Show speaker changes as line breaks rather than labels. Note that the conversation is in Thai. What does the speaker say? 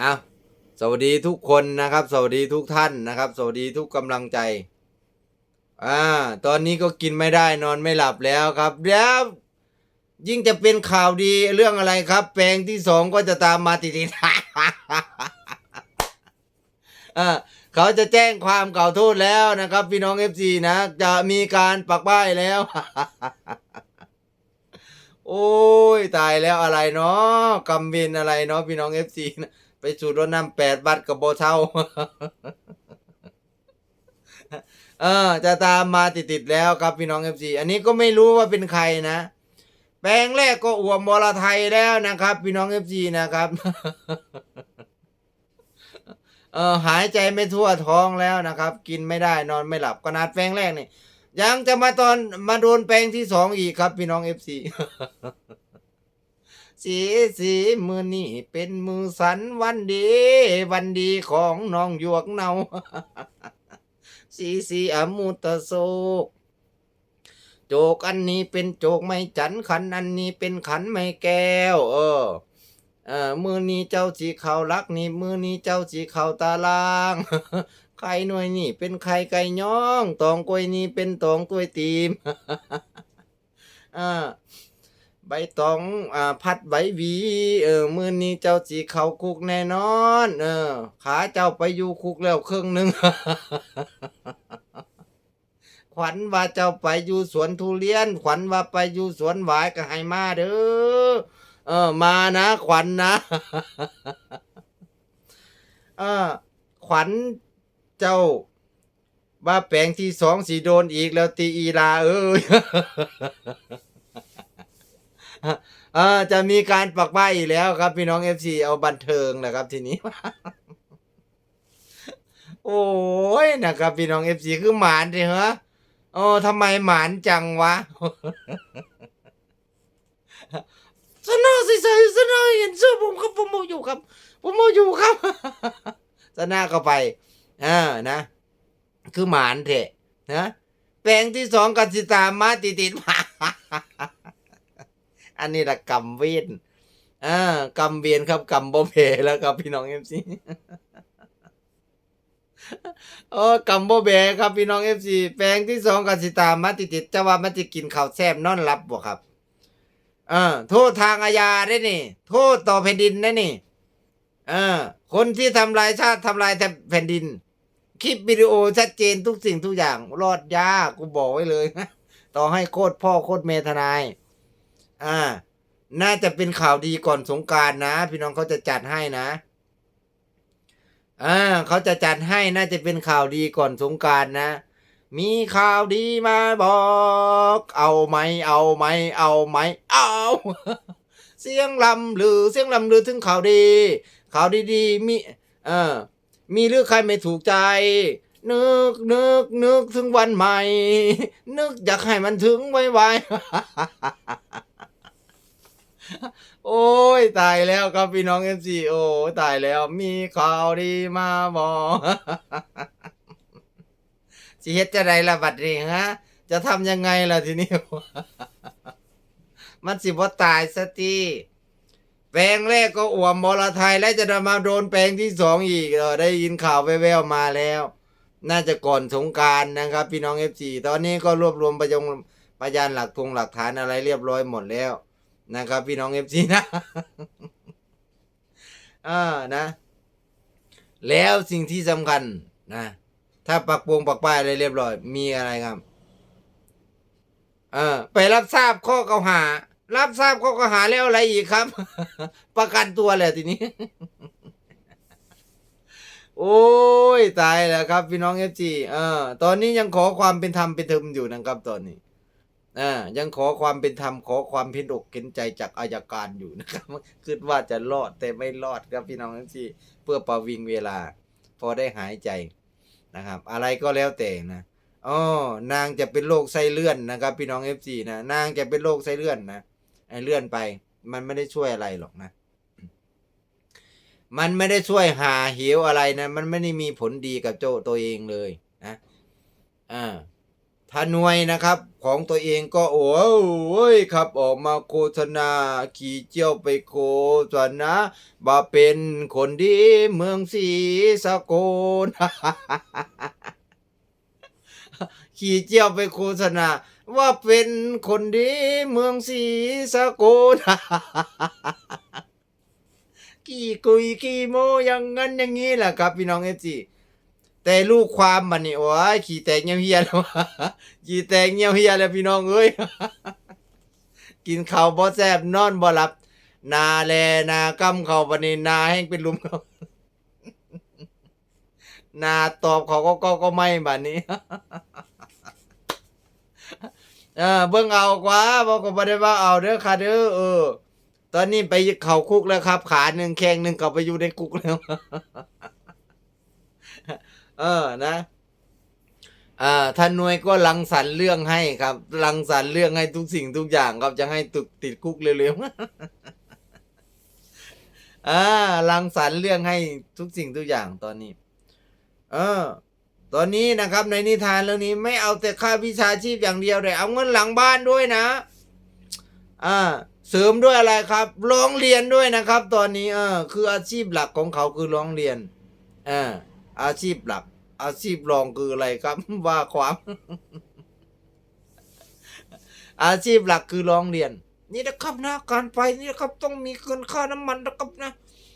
เอาสวัสดีทุกคนนะครับ สวัสดีทุกท่านนะครับ สวัสดีทุกกำลังใจ อ่า ตอนนี้ก็กินไม่ได้นอนไม่หลับแล้วครับเดี๋ยวยิ่งจะเป็นข่าวดีเรื่องอะไรครับ แปลงที่สองก็จะตามมาติดๆอ่าเขาจะแจ้งความกล่าวโทษแล้วนะครับ พี่น้องเอฟซีนะ จะมีการปักป้ายแล้ว โอ้ยตายแล้วอะไรเนาะกำเวนอะไรเนาะพี่น้องเอฟซีนะ ไปสูดรถน้ำแปดบัตรกับโบเท่า เออ จะตามมาติดๆแล้วครับพี่น้องเอฟซีอันนี้ก็ไม่รู้ว่าเป็นใครนะ แปลงแรกก็อวมบอลไทยแล้วนะครับ พี่น้องเอฟซีนะครับ เออหายใจไม่ทั่วท้องแล้วนะครับ กินไม่ได้นอนไม่หลับขนาดแปลงแรกนี่ยังจะมาตอนมาโดนแปลงที่สองอีกครับ พี่น้องเอฟซี สีสีมือนี่เป็นมือสันวันดี วันดีของน้องหยวกเนาสีสีอมุตโศกโจกอันนี้เป็นโจกไม่จันขันอันนี้เป็นขันไม่แก้ว เออเออมือนี้เจ้าสีเขารักนี่มือนี้เจ้าสีเขาตารางไข่หน่วยนี่เป็นไข่ไก่ย่องตองกล้วยนี่เป็นตองกล้วยตีมอ่า ใบตองอ่าพัดใบวี เออมือนี้เจ้าสีเขาคุกแน่นอน เออ ขาเจ้าไปอยู่คุกแล้วครึ่งหนึ่งขวัญว่าเจ้าไปอยู่สวนทุเรียน ขวัญว่าไปอยู่สวนหวายก็ให้มาเด้อเออ มานะขวัญนะเออขวัญเจ้าว่าแปลงที่สองสีโดนอีกแล้วตีอีลาเอ้ย เออจะมีการปักป้ายอีกแล้วครับ พี่น้องเอฟซีเอาบันเทิงนะครับ ทีนี้ โอ้ยนะครับ พี่น้องเอฟซีคือหมานเลยเหรอโอ้ทำไมหมานจังวะสนอสิสสนอเห็นเสื้อผมครับผมเอาอยู่ครับ ผมเอาอยู่ครับสนาเข้าไปอ่านะ คือหมานเถะนะแปลงที่สองกันสิตามมาติดติดมา อันนี้ละกำเวียนอ่ากำเวียนครับกำบ่เพแล้วครับพี่น้องเอฟซีโอ้กำบ่เบครับพี่น้องเอฟซีแปลงที่สองกสิตามมาติติดจะว่ามันจะกินข้าวแซ่บนอนหลับบ่ครับ เออ โทษทางอาญาได้นี่ โทษต่อแผ่นดินได้นี่ เออ คนที่ทำลายชาติทำลายแผ่นดิน คลิปวิดีโอชัดเจนทุกสิ่งทุกอย่าง รอดยากกูบอกไว้เลย ต่อให้โคตรพ่อโคตรเมทนาย อ่า น่าจะเป็นข่าวดีก่อนสงการนะ พี่น้องเขาจะจัดให้นะอ่าเขาจะจัดให้น่าจะเป็นข่าวดีก่อนสงการนะ มีข่าวดีมาบอก เอาไหมเอาไหมเอาไหมเอาเสียงลำลือเสียงลำลือถึงข่าวดี ข่าวดีๆมีเออมีเรื่องใครไม่ถูกใจ นึกนึกนึกถึงวันใหม่ นึกอยากให้มันถึงไวๆ โอ้ยตายแล้วครับพี่น้องเอฟซีโอ้ตายแล้วมีข่าวดีมาบอกสิเฮ็ดจะไรล่ะบัดนี้ฮะ จะทำยังไงล่ะทีนี้ มันสิบ่ตายสักทีแปลงแรกก็อวมบอลไทยแล้วจะมาโดนแปลงที่สองอีกเออได้ยินข่าวแว่วๆมาแล้ว น่าจะก่อนสงการนะครับ พี่น้องเอฟซีตอนนี้ก็รวบรวมประยงพยานหลักทงหลักฐานอะไรเรียบร้อยหมดแล้ว นะครับ พี่น้องเอฟซีนะอ่านะ แล้วสิ่งที่สำคัญนะ ถ้าปักปงปักป้ายอะไรเรียบร้อย มีอะไรครับ เออ ไปรับทราบข้อกล่าวหา รับทราบข้อกล่าวหาแล้วอะไรอีกครับ ประกันตัวเลยทีนี้ โอ้ย ตายแล้วครับ พี่น้องเอฟจีเออ ตอนนี้ยังขอความเป็นธรรมเป็นธรรมอยู่นะครับตอนนี้ อ่ายังขอความเป็นธรรมขอความเพ็นอกเห็นใจจากอายการอยู่นะครับคิดว่าจะรอดแต่ไม่รอดครับพี่น้องเอฟจีเพื่อประวิงเวลา พอได้หายใจนะครับ อะไรก็แล้วแต่นะอ๋อนางจะเป็นโรคไส้เลื่อนนะครับ พี่น้องเอฟซีนะนางจะเป็นโรคไส้เลื่อนนะไอเลื่อนไป มันไม่ได้ช่วยอะไรหรอกนะ มันไม่ได้ช่วยหาเหวอะไรนะ มันไม่ได้มีผลดีกับโจตัวเองเลยนะอ่า ถ้านวยนะครับ ของตัวเองก็โอ้ยครับออกมาโฆษณา ขี่เจียวไปโฆษณาบ่าเป็นคนดีเมืองศรีสะโกนขี่เจียวไปโฆษณาว่าเป็นคนดีเมืองศรีสะโกนกี่กุยกี่โมอย่างนั้นอย่างนี้แหละครับพี่น้องเอจี แต่ลูกความมันนี่โอ้ยขี่แตกเงี้ยวเฮียแล้วขี่แตกเงี้ยวเฮียแล้วพี่น้องเอ้ยกินข้าวบ่แซ่บนอนบ่หลับ นาแลนากำเขาบันนี้นาแห้งเป็นลุมเขานาตอบเขาก็ก็ก็ไม่บัดนี้เออเบิ่งเอากว่าบอกก็บ่ได้ว่าเอาเด้อค่ะเด้อเออ ตอนนี้ไปเข้าคุกแล้วครับ ขาหนึ่งแข้งหนึ่งเขาไปอยู่ในคุกแล้ว เออนะอ่าท่านหน่วยก็รังสรรค์เรื่องให้ครับ รังสรรค์เรื่องให้ทุกสิ่งทุกอย่างครับจะให้ตุกติดคุกเร็วๆอ่ารังสรรค์เรื่องให้ทุกสิ่งทุกอย่างตอนนี้ เออ ตอนนี้นะครับ ในนิทานเรื่องนี้ไม่เอาแต่ค่าวิชาชีพอย่างเดียวเลยเอาเงินหลังบ้านด้วยนะ อ่า เสริมด้วยอะไรครับ ร้องเรียนด้วยนะครับ ตอนนี้ เออ คืออาชีพหลักของเขาคือร้องเรียนอ่า อาชีพหลัก อาชีพรองคืออะไรครับ ว่าความ อาชีพหลักคือร้องเรียน นี่นะครับนะการไปนี่นะครับต้องมีเงินค่าน้ำมันนะครับนะ